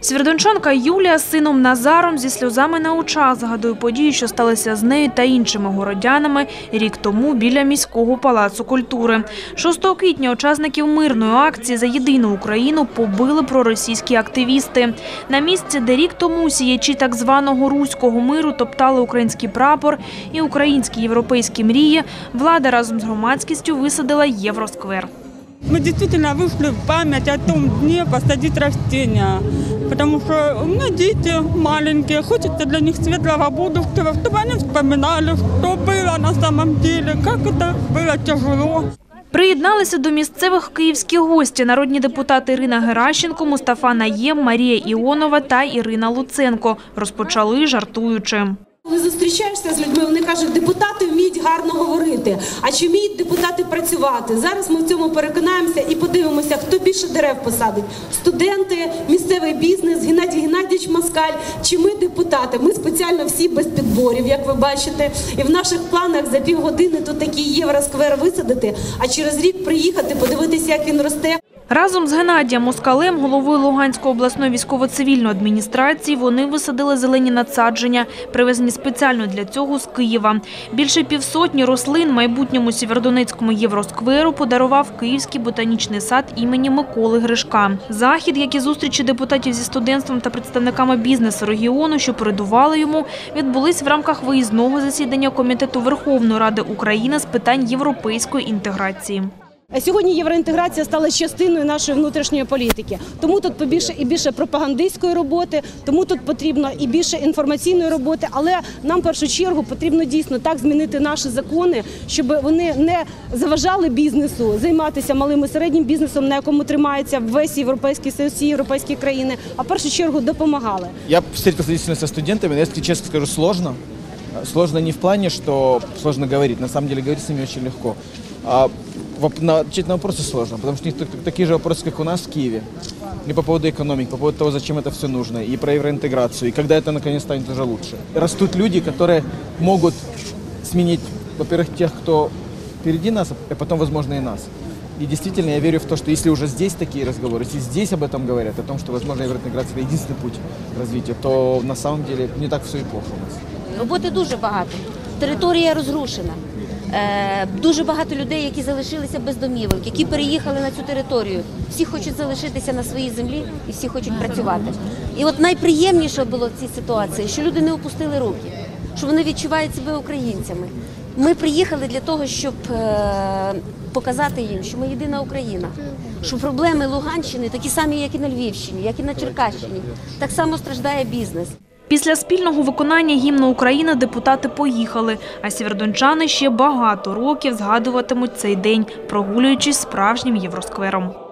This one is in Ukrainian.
Свердончанка Юлія з сином Назаром зі сльозами на очах згадує події, що сталися з нею та іншими городянами рік тому біля міського палацу культури. 6 квітня учасників мирної акції за єдину Україну побили проросійські активісти. На місці, де рік тому сіячі так званого руського миру топтали український прапор і українські європейські мрії, влада разом з громадськістю висадила Євросквер. Мы действительно вышли в память о том дне посадить растения. Потому что у меня дети маленькие, хочется для них светлого будущего, чтобы они вспоминали, что было на самом деле, как это было тяжело. Приєдналися до місцевих київські гості, народні депутати Ірина Геращенко, Мустафа Наєм, Марія Іонова та Ірина Луценко. Розпочали жартуючи. Коли зустрічаєшся з людьми, вони кажуть, депутати вміють гарно говорити. А чи вміють депутати працювати? Зараз ми в цьому переконаємося і подивимося, хто більше дерев посадить: студенти, місцевий бізнес, Геннадій Геннадійович Москаль. Чи ми депутати? Ми спеціально всі без підборів, як ви бачите. І в наших планах за півгодини тут такий євросквер висадити, а через рік приїхати, подивитися, як він росте. Разом з Геннадієм Москалем, головою Луганської обласної військово-цивільної адміністрації, вони висадили зелені надсадження, привезені спеціально для цього з Києва. Більше півсотні рослин майбутньому Сєвєродонецькому євроскверу подарував Київський ботанічний сад імені Миколи Гришка. Захід, як і зустрічі депутатів зі студентством та представниками бізнесу регіону, що передували йому, відбулись в рамках виїзного засідання Комітету Верховної Ради України з питань європейської інтеграції. Сьогодні євроінтеграція стала частиною нашої внутрішньої політики. Тому тут побільше і більше пропагандистської роботи, тому тут потрібно і більше інформаційної роботи. Але нам в першу чергу потрібно дійсно так змінити наші закони, щоб вони не заважали бізнесу займатися малим і середнім бізнесом, на якому тримається весь європейський союз, всі європейські країни, а в першу чергу допомагали. Я действительно со студентами, но если честно скажу, сложно. Сложно не в плане, что сложно говорить. На самом деле говорить с ними очень легко. Отвечать на вопросы сложно, потому что у них так- такие же вопросы, как у нас в Киеве. И по поводу экономики, по поводу того, зачем это все нужно, и про евроинтеграцию, и когда это наконец станет уже лучше. Растут люди, которые могут сменить, во-первых, тех, кто впереди нас, а потом, возможно, и нас. И действительно, я верю в то, что если уже здесь такие разговоры, если здесь об этом говорят, о том, что, возможно, евроинтеграция – это единственный путь к развитию, то на самом деле не так все и плохо у нас. Роботи дуже багато. Територія розрушена. Е, дуже багато людей, які залишилися без домівок, які переїхали на цю територію. Всі хочуть залишитися на своїй землі і всі хочуть працювати. І от найприємніше було в цій ситуації, що люди не опустили руки, що вони відчувають себе українцями. Ми приїхали для того, щоб е, показати їм, що ми єдина Україна, що проблеми Луганщини такі самі, як і на Львівщині, як і на Черкащині. Так само страждає бізнес. Після спільного виконання гімну України депутати поїхали, а сєвєрдончани ще багато років згадуватимуть цей день, прогулюючись справжнім євросквером.